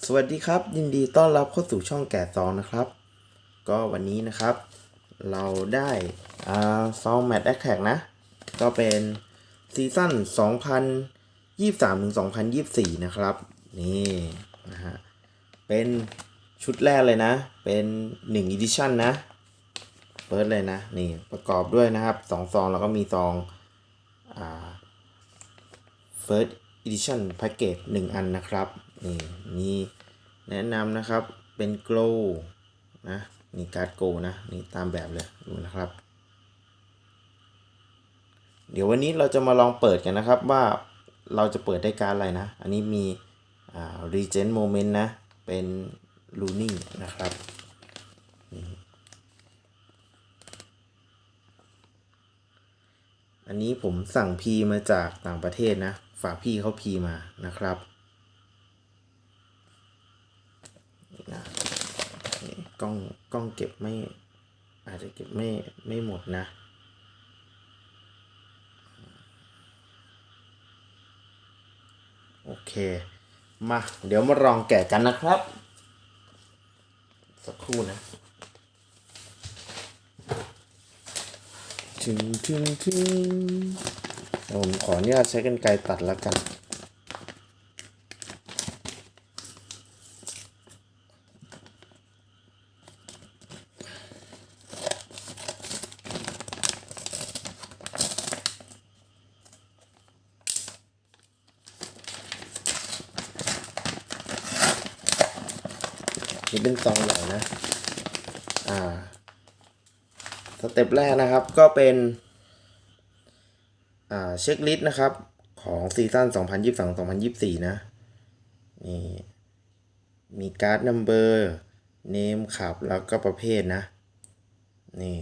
สวัสดีครับ ยินดีต้อนรับเข้าสู่ช่องแก่ซองนะครับ ก็วันนี้นะครับ เราได้อ่าซองแมตช์แอคแท็กนะ ก็เป็นซีซั่น2023ถึง2024 นะครับ นี่นะฮะเป็นชุดแรกเลยนะ เป็น1 Edition นะเฟิร์สเลยนะ นี่ประกอบด้วยนะครับ2ซองแล้วก็มีซองอ่า First Edition Package 1 อันนะครับ นี่มีแนะนำนะครับเป็น Glow นะนี่การ์ดโกนะนี่ตามแบบเลยดูนะครับ เดี๋ยววันนี้เราจะมาลองเปิดกันนะครับว่าเราจะเปิดได้การอะไรนะ อันนี้มีอ่า regen Moment นะ เป็น Luning นะครับอันนี้ผมสั่งพีมาจากต่างประเทศนะ ฝากพี่เขาพีมานะครับ นี่นะนี่กล้องกล้องเก็บไม่ อาจจะเก็บไม่ไม่หมดนะโอเค มา เดี๋ยวมาลองแกะกันนะครับ สักครู่นะถึงถึงถึงผมขออนุญาตใช้กันไกรตัดแล้วกัน นี่เป็นซองใหญ่นะ อ่า สเต็ปแรกนะครับก็เป็น อ่า เช็คลิสต์นะครับ ของซีซั่น2022-2024 นะ นี่ มีการ์ดนัมเบอร์เนมขับแล้วก็ประเภทนะ นี่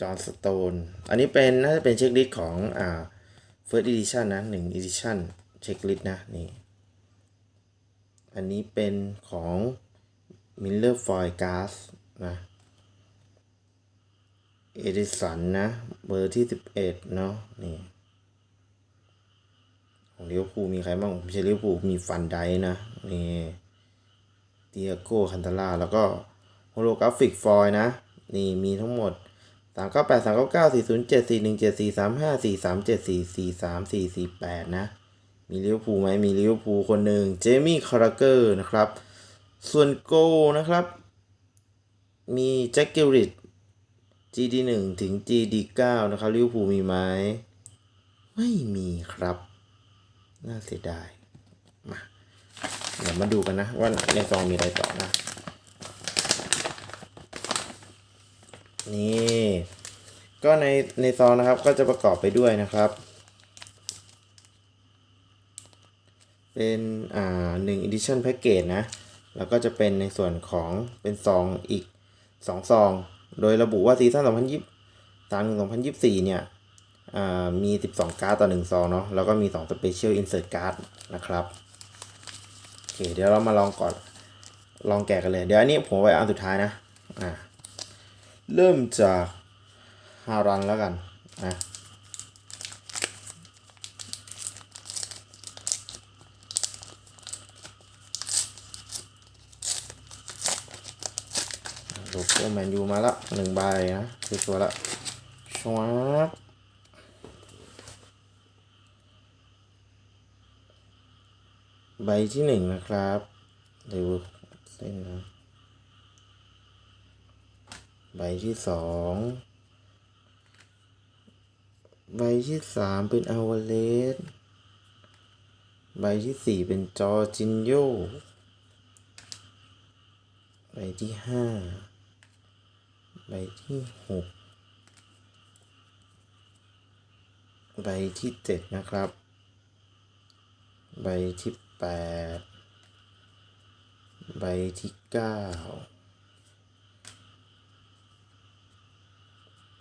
จอห์นสโตน อันนี้เป็นน่าจะเป็นเช็คลิสต์ของ อ่า First Edition นะ1 Edition เช็คลิสต์นะ นี่ อันนี้เป็นของ Miller Foil Gas นะเอดิสันนะเบอร์ที่สิบเอ็ดเนาะนี่ของเลิเวอร์พูมีใครบ้างผมใช่ลิเวอร์พูมีฟันไดนะนี่เตียโก้คันตาล่าแล้วก็โฮโลกราฟิกฟอยนะนี่มีทั้งหมดสามเก้าแปดสามเก้าเก้าสี่ศูนย์เจ็ดสี่หนึ่งเจ็ดสี่สามห้าสี่สามเจ็ดสี่สี่สามสี่สี่แปดนะ มีเลิเวอร์พูไหมมีเลิเวอร์พูคนหนึ่งเจมี่คาราเกอร์นะครับ ส่วนโกนะครับ มีแจ็คเกลริด GD 1 ถึง GD 9 นะครับลิวพูมีไหมไม่มีครับ น่าเสียดายมาเดี๋ยวมาดูกันนะ ว่าในซองมีอะไรต่อนะ นี่ ก็ในในซองนะครับก็จะประกอบไปด้วยนะครับ เป็นอ่าหนึ่ง edition package นะ แล้วก็จะเป็นในส่วนของเป็นซองอีกสองซอง โดยระบุว่าซีซั่น2023ถึง2024 เนี่ยอ่ามี 12 การ์ดต่อ 1 ซองเนาะ แล้วก็มี 2 Special Insert Card นะครับ โอเค เดี๋ยวเรามาลองก่อน ลองแกะกันเลย เดี๋ยวอันนี้ผมไว้อันสุดท้ายนะ อ่า เริ่มจากฮารันแล้วกันนะ โลโก้แม นยูมาละหนึ่งใบนะคือตัวละชวับใบที่หนึ่งนะครับเดี๋ยวเส้นนะใบที่สองใบที่สามเป็นอาวเลสใบที่สี่เป็นจอจินโยใบที่ห้า ใบที่หกใบที่เจ็ดนะครับ ใบที่แปดใบที่เก้า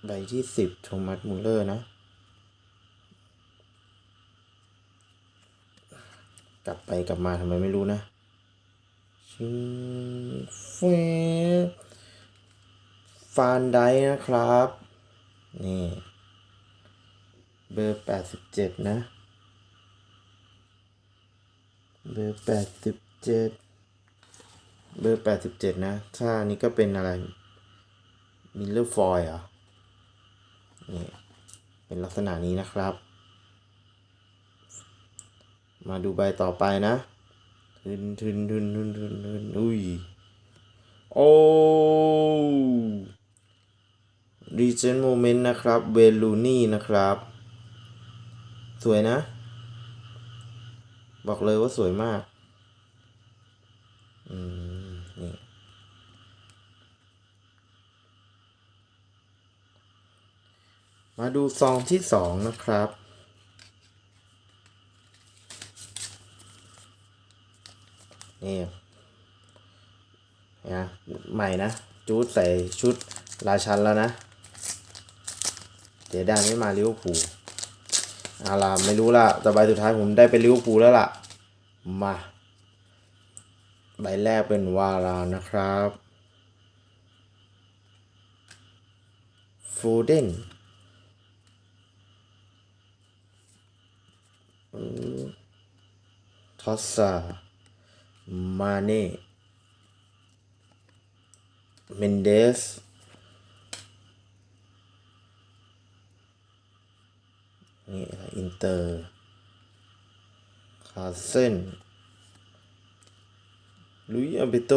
ใบที่สิบโทมัสมูเลอร์นะ กลับไปกลับมาทำไมไม่รู้นะ ชิ้งเฟ ฟานไดนะครับ นี่ เบอร์แปดสิบเจ็ดนะ เบอร์แปดสิบเจ็ดเบอร์แปดสิบเจ็ดนะถ้านี้ก็เป็นอะไร มิลเลอร์ฟอยเหรอนี่เป็นลักษณะนี้นะครับ มาดูใบต่อไปนะทึนทึนทึนทึนทึนทึนอุ้ย โอ้ รีเจนโมเมนต์นะครับ เวลูนี่นะครับ สวยนะ บอกเลยว่าสวยมาก อืม นี่ มาดูซองที่สองนะครับนี่นะใหม่นะ จูดใส่ชุดราชันแล้วนะ เดี๋ยวได้ไม่มาลิเวอร์พูลเอาล่ะไม่รู้ละแต่ใบสุดท้ายผมได้เป็นลิเวอร์พูลแล้วล่ะ มา ใบแรกเป็นวารานะครับฟูเดนทอสซามาเน่เมนเดส นี่ อินเตอร์คาเซนลุยอาเบโต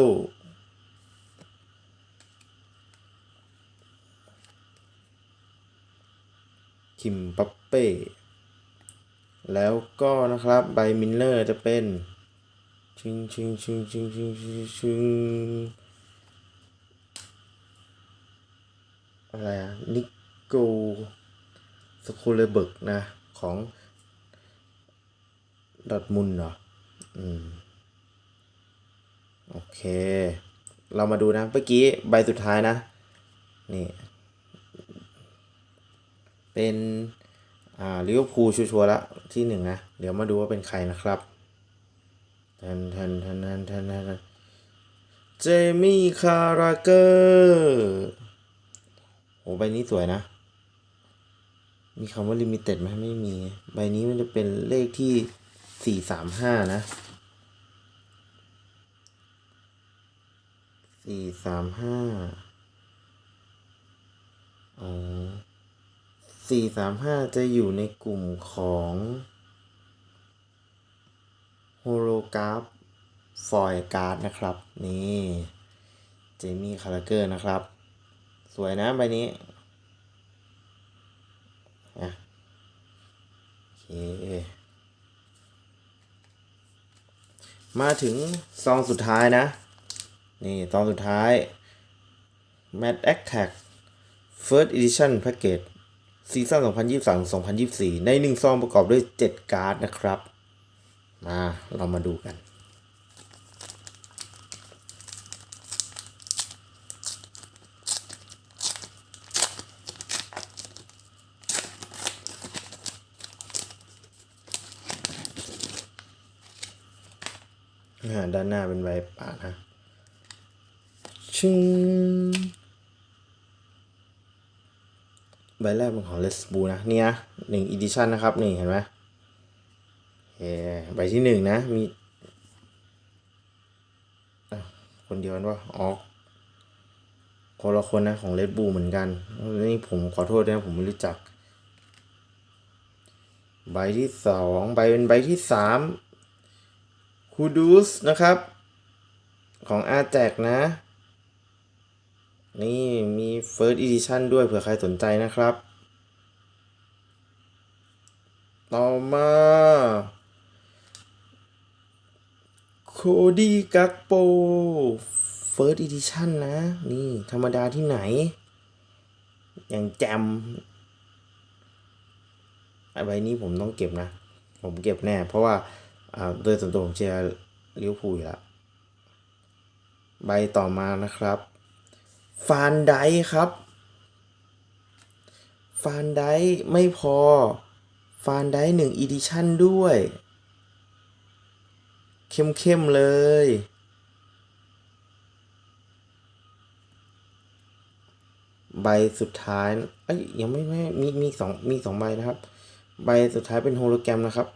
คิมปัปเป้ แล้วก็นะครับใบมินเลอร์จะเป็นชิงชิงชิงชิงชิงชิงชิงอะไรอะนิโกสโคเลเบิร์กนะ ของดอทมุนเหรอ อืม โอเค เรามาดูนะ เมื่อกี้ใบสุดท้ายนะ นี่ เป็น อ่าลิเวอร์พูลชัวร์ละที่หนึ่งนะ เดี๋ยวมาดูว่าเป็นใครนะครับทันทันทันทันทันทันเจมี่คาราเกอร์ โอ้ใบนี้สวยนะ มีคำว่าลิมิเต็ดไหมไม่มี ใบนี้มันจะเป็นเลขที่สี่สามห้านะสี่สามห้าอ๋อสี่สามห้าจะอยู่ในกลุ่มของโฮโลกราฟฟอยการ์ดนะครับ นี่ เจมี่คาราเกอร์นะครับ สวยนะใบนี้อะโอเค มาถึงซองสุดท้ายนะ นี่ซองสุดท้าย Mad Attack First Edition Package ซีซั่น2023-2024 ในหนึ่งซองประกอบด้วย 7 การ์ดนะครับ มาเรามาดูกัน ด้านหน้าเป็นใบป่านะชึงใบแรกเป็นของเลสบูนะเนี่ยหนึ่งอีดิชันนะครับนี่เห็นไหมเฮ้ใบที่หนึ่งนะ มีคนเดียวกันว่าอ๋อคนละคนนะของเลดบูเหมือนกัน นี่ผมขอโทษด้วยนะผมไม่รู้จัก ใบที่สองใบเป็นใบที่สาม คูดูสนะครับ ของอาแจกนะ นี่มี First Edition ด้วยเผื่อใครสนใจนะครับ ต่อมาโคดี้กักโป First Edition นะ นี่ธรรมดาที่ไหน อย่างแจมไอใบนี้ผมต้องเก็บนะ ผมเก็บแน่ เพราะว่า โดยส่วนตัวผมเชียร์ลิเวอร์พูลอยู่แล้วใบต่อมานะครับ ฟานไดครับ ฟานไดไม่พอ ฟานไดหนึ่งอีดิชั่นด้วย เข้มๆเลย ใบสุดท้าย เอ้ยยังไม่ไม่มีมีสองมีสองใบนะครับ ใบสุดท้ายเป็นโฮโลแกรมนะครับ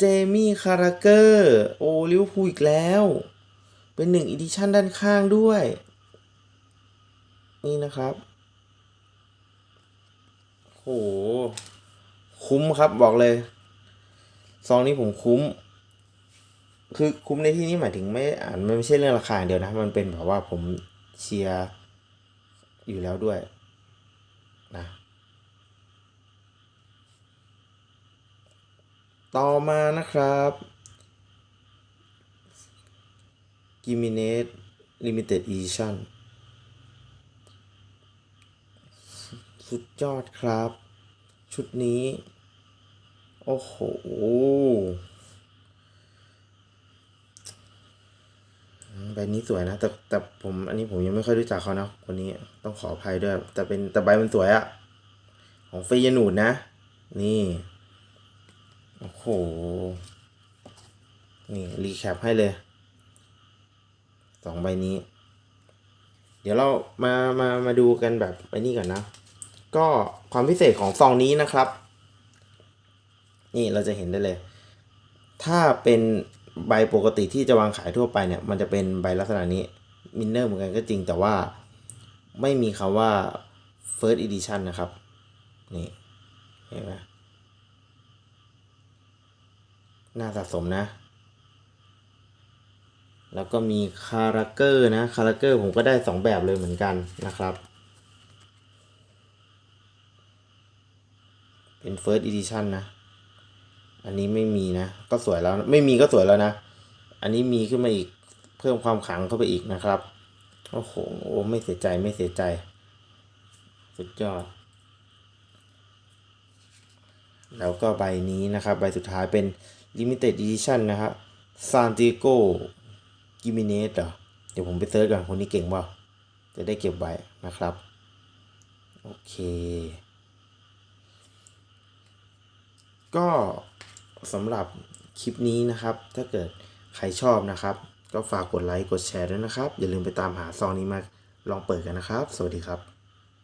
เจมี่คาราเกอร์โอลิวอร์พูอีกแล้ว เป็นหนึ่งอีดิชันด้านข้างด้วย นี่นะครับ โห คุ้มครับบอกเลย ซองนี้ผมคุ้ม คือคุ้มในที่นี้หมายถึงไม่อ่านมันไม่ใช่เรื่องราคาเดียวนะ มันเป็นแบบว่าผมเชียร์อยู่แล้วด้วยนะ ต่อมานะครับ g i m i n e t Limited Edition สุดยอดครับ ชุดนี้ โอ้โห ใบนี้สวยนะ แต่แต่ผมอันนี้ผมยังไม่ค่อยรู้จักเขานะคนนี้ต้องขออภัยด้วย แต่เป็นแต่ใบมันสวยอะของเฟยนูดนะ นี่ โอ้โห นี่ รีแคปให้เลยสองใบนี้ เดี๋ยวเรามามามาดูกันแบบไอ้นี่ก่อนนะ ก็ความพิเศษของซองนี้นะครับ นี่เราจะเห็นได้เลย ถ้าเป็นใบปกติที่จะวางขายทั่วไปเนี่ย มันจะเป็นใบลักษณะนี้มินเนอร์เหมือนกันก็จริงแต่ว่าไม่มีคำว่า first edition นะครับ นี่ เห็นไหม น่าสะสมนะ แล้วก็มีคาราเกอร์นะ คาราเกอร์ผมก็ได้สองแบบเลยเหมือนกันนะครับ เป็น first edition นะ อันนี้ไม่มีนะ ก็สวยแล้ว ไม่มีก็สวยแล้วนะ อันนี้มีขึ้นมาอีก เพิ่มความขลังเข้าไปอีกนะครับ โอ้โห ไม่เสียใจ ไม่เสียใจ สุดยอดแล้วก็ใบนี้นะครับ ใบสุดท้ายเป็น limited edition นะครับ Santiago g i m e n e z เหรอเดี๋ยวผมไปเซิร์ชก่อนคนนี้เก่งเปล่าจะได้เก็บไว้นะครับ โอเค ก็สำหรับคลิปนี้นะครับ ถ้าเกิดใครชอบนะครับ ก็ฝากกดไลค์ กดแชร์ด้วยนะครับ อย่าลืมไปตามหาซองนี้มาลองเปิดกันนะครับ สวัสดีครับ